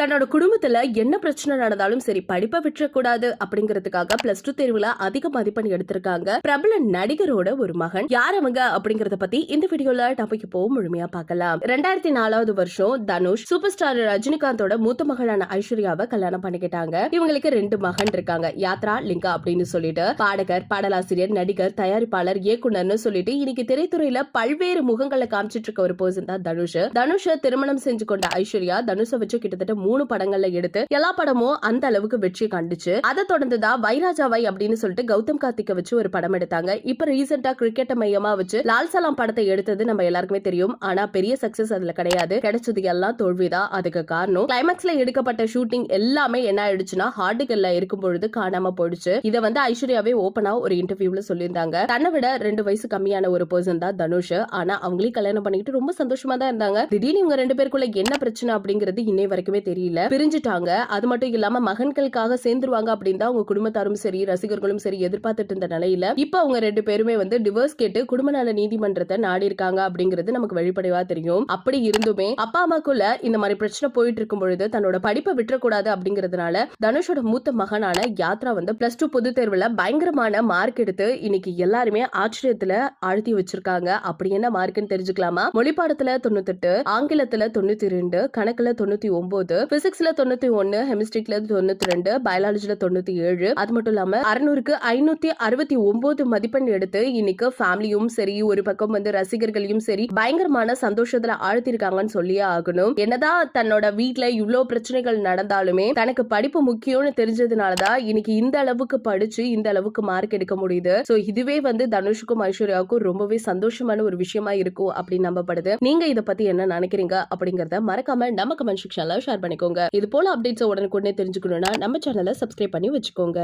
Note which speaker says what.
Speaker 1: தன்னோட குடும்பத்துல என்ன பிரச்சனை நடந்தாலும் சரி படிப்பை விட்டுறக்கூடாது அப்படிங்கறதுக்காக பிளஸ் டூ தேர்வுல அதிக மதிப்பெண் எடுத்திருக்காங்க. பிரபல நடிகரோட ஒரு மகன். யார் அவங்க அப்படிங்கறத பத்தி இந்த வீடியோல டாபிக் இப்போ முழுமையா பார்க்கலாம். ரெண்டாயிரத்தி நாலாவது வருஷம் தனுஷ் சூப்பர் ஸ்டார் ரஜினிகாந்தோட மூத்த மகளான ஐஸ்வர்யாவை கல்யாணம் பண்ணிக்கிட்டாங்க. இவங்களுக்கு ரெண்டு மகன் இருக்காங்க. யாத்ரா லிங்கா அப்படின்னு சொல்லிட்டு பாடகர் பாடலாசிரியர் நடிகர் தயாரிப்பாளர் இயக்குனர்னு சொல்லிட்டு இன்னைக்கு திரைத்துறையில பல்வேறு முகங்களை காமிச்சிட்டு இருக்க ஒரு பர்சன் தான் தனுஷ். தனுஷ திருமணம் செஞ்சு கொண்ட ஐஸ்வர்யா தனுஷை வச்சு கிட்டத்தட்ட மூணு படங்கள்ல எடுத்து எல்லா படமும் அந்த அளவுக்கு வெற்றி கண்டுச்சு. அதை தொடர்ந்து தான் வைராஜாவை அப்படின்னு சொல்லிட்டு கௌதம் கார்த்திக்க வச்சு ஒரு படம் எடுத்தாங்க. இப்ப ரீசெண்டா கிரிக்கெட் மையமா வச்சு லால் சலாம் படத்தை எடுத்தது நம்ம எல்லாருக்குமே தெரியும். ஆனா பெரிய சக்சஸ் அதுல கிடையாது. கிடைச்சது எல்லாம் தோல்விதான். அதுக்கு காரணம் கிளைமேக்ஸ்ல எடுக்கப்பட்ட ஷூட்டிங் எல்லாமே என்ன ஆயிடுச்சுன்னா ஹார்டுகள்ல இருக்கும் பொழுது காணாம போயிடுச்சு. இதை வந்து ஐஸ்வர்யாவே ஓப்பனா ஒரு இன்டர்வியூல சொல்லியிருந்தாங்க. தன்னை விட ரெண்டு வயசு கம்மியான ஒரு பர்சன் தான் தனுஷ். ஆனா அவங்களையும் கல்யாணம் பண்ணிக்கிட்டு ரொம்ப சந்தோஷமா தான் இருந்தாங்க. திடீர்னு இவங்க ரெண்டு பேருக்குள்ள என்ன பிரச்சனை அப்படிங்கிறது இன்னை வரைக்குமே தெரியும் தெரியல. பிரிஞ்சுட்டாங்க. அது மட்டும் இல்லாம மகன்களுக்காக சேர்ந்துருவாங்க அப்படின்னு தான் அவங்க குடும்பத்தாரும் சரி ரசிகர்களும் சரி எதிர்பார்த்துட்டு இருந்த நிலையில இப்ப அவங்க ரெண்டு பேருமே வந்து டிவோர்ஸ் கேட்டு குடும்ப நல நீதிமன்றத்தை நாடி இருக்காங்க அப்படிங்கிறது நமக்கு வெளிப்படைவா தெரியும். அப்படி இருந்துமே அப்பா அம்மாக்குள்ள இந்த மாதிரி பிரச்சனை போயிட்டு இருக்கும் பொழுது தன்னோட படிப்பை விட்டுறக்கூடாது அப்படிங்கறதுனால தனுஷோட மூத்த மகனான யாத்ரா வந்து பிளஸ் டூ பொது தேர்வுல பயங்கரமான மார்க் எடுத்து இன்னைக்கு எல்லாருமே ஆச்சரியத்துல ஆழ்த்தி வச்சிருக்காங்க. அப்படி என்ன மார்க்னு தெரிஞ்சுக்கலாமா? மொழிப்பாடத்துல தொண்ணூத்தெட்டு ஆங்கிலத்துல தொண்ணூத்தி ரெண்டு கணக்குல தொண்ணூத்தி ஒன்பது பிசிக்ஸ்ல தொண்ணூத்தி ஒன்னு ஹெமிஸ்ட்ரிக்ல தொண்ணூத்தி ரெண்டு பயாலஜில தொண்ணூத்தி ஏழு. அது மட்டும் இல்லாம அறுநூறுக்கு ஐநூத்தி அறுபத்தி ஒன்பது மதிப்பெண் எடுத்து இன்னைக்கு ஃபேமிலியும் சரி ஒரு பக்கம் வந்து ரசிகர்களையும் சரி பயங்கரமான சந்தோஷத்துல ஆழ்த்திருக்காங்கன்னு சொல்லியே ஆகணும். என்னதான் தன்னோட வீட்டுல இவ்வளவு பிரச்சனைகள் நடந்தாலுமே தனக்கு படிப்பு முக்கியம்னு தெரிஞ்சதுனாலதான் இன்னைக்கு இந்த அளவுக்கு படிச்சு இந்த அளவுக்கு மார்க் எடுக்க முடியுது. சோ இதுவே வந்து தனுஷுக்கும் ஐஸ்வர்யாவுக்கும் ரொம்பவே சந்தோஷமான ஒரு விஷயமா இருக்கும் அப்படின்னு நம்பப்படுது. நீங்க இதை பத்தி என்ன நினைக்கிறீங்க அப்படிங்கறத மறக்காம நம்ம கமெண்ட் செக்ஷன்ல ஷேர் பண்ணிக்கோங்க. இது போல அப்டேட்ஸ் உடனுக்குடனே தெரிஞ்சுக்கணும்னா நம்ம சேனலை சப்ஸ்கிரைப் பண்ணி வச்சுக்கோங்க.